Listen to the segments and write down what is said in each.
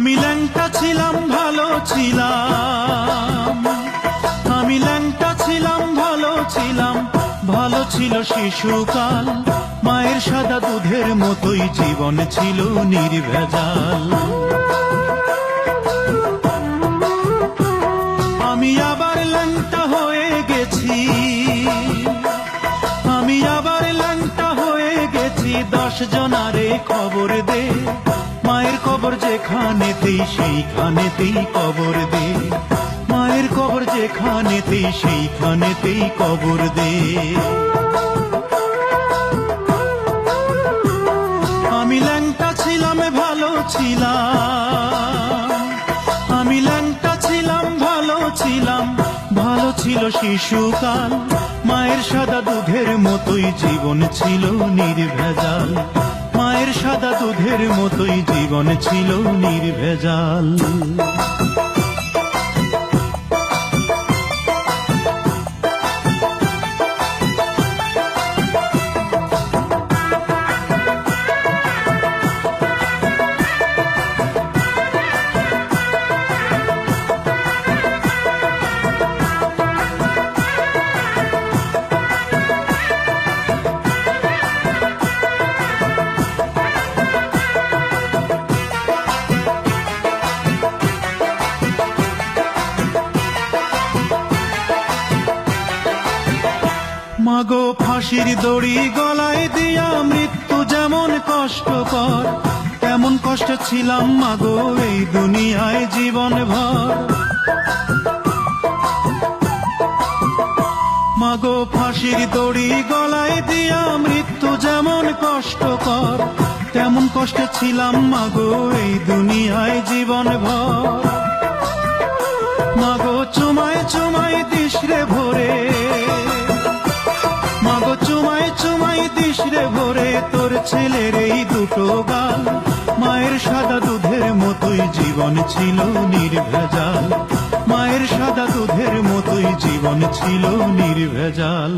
আমি ল্যাংটা ছিলাম, ভালো ছিলাম। আমি ল্যাংটা ছিলাম, ভালো ছিলাম। ভালো ছিল শিশুকাল। মায়ের সাদা দুধের মতোই জীবন ছিল নির্ভেজাল। আমি আবার ল্যাংটা হয়ে গেছি। আমি আবার ল্যাংটা হয়ে গেছি। দশ জনারে খবর দে। মায়ের কবর যেখানেতেই, সেইখানেতেই কবর দে। মায়ের কবর যেখানেতেই, সেইখানেতেই কবর দে। আমি ল্যাংটা ছিলাম, ভালো ছিলাম। আমি ল্যাংটা ছিলাম, ভালো ছিলাম। ভালো ছিল শিশুকাল। মায়ের সাদা দুধের মতোই জীবন ছিল নির্ভেজাল। মায়ের সাদা দুধের মতোই জীবন ছিল নির্ভেজাল। মাগো ফাঁসির দড়ি গলায় দিয়া মৃত্যু যেমন কষ্টকর, তেমন কষ্ট ছিলাম মাগো এই দুনিয়ায় জীবন ভর মাগো ফাঁসির দড়ি গলায় দিয়া মৃত্যু যেমন কষ্টকর, তেমন কষ্ট ছিলাম মাগো এই দুনিয়ায় জীবন ভর মাগো চুমায় চুমায় দিশরে ভরে দিস রে ভরে তোর ছেলের এই দুটো গাল। মায়ের সাদা দুধের মতোই জীবন ছিল নির্ভেজাল। মায়ের সাদা দুধের মতোই জীবন ছিল নির্ভেজাল।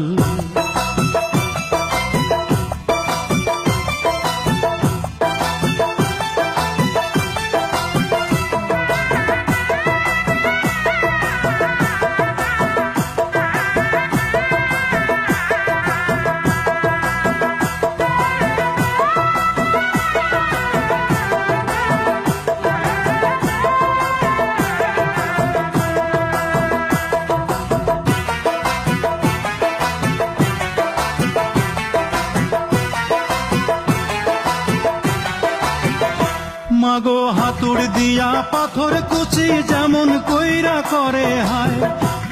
মাগো হাতুর দিয়া পাথর কুচি যেমন কইরা করে হায়,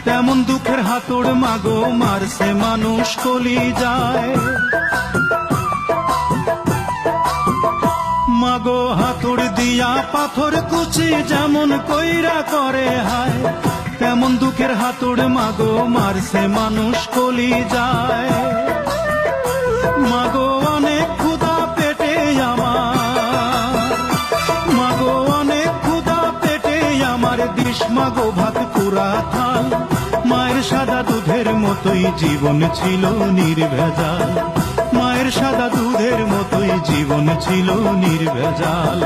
তেমন দুঃখের হাতুর মাগো মারছে মানুষ কলি যায়। মাগো হাতুর দিয়া পাথর কুচি যেমন কইরা করে হায়, তেমন দুঃখের হাতুর মাগো মারছে মানুষ কলি যায়। মাগো আমার দিস মাগো ভাত পুরা থাল। মায়ের সাদা দুধের মতোই জীবন ছিল নির্ভেজাল। মায়ের সাদা দুধের মতোই জীবন ছিল নির্ভেজাল।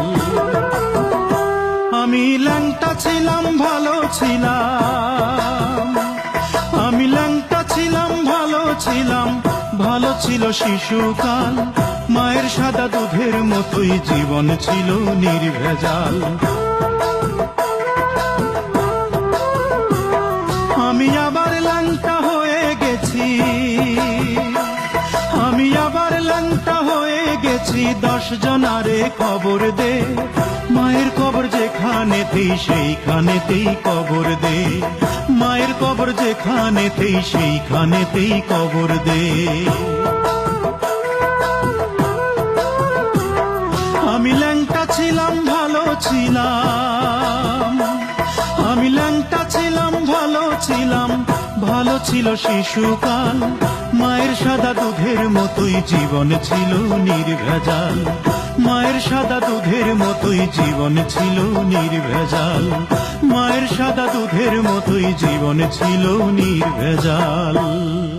আমি ল্যাংটা ছিলাম, ভালো ছিলাম। আমি ল্যাংটা ছিলাম, ভালো ছিলাম। ভালো ছিল শিশুকাল। মায়ের সাদা দুধের মতোই জীবন ছিল নির্ভেজাল। দশ জনারে কবর দে। মায়ের কবর যেখানেতেই, সেইখানেতেই কবর দে। মায়ের কবর যেখানেতেই, সেইখানেতেই কবর দে। আমি ল্যাংটা ছিলাম, ভালো ছিলাম। ভালো ছিলাম, ভালো ছিল শিশুকাল। মায়ের সাদা দুধের মতোই জীবন ছিল নির্ভেজাল। মায়ের সাদা দুধের মতোই জীবন ছিল নির্ভেজাল। মায়ের সাদা দুধের মতোই জীবন ছিল নির্ভেজাল।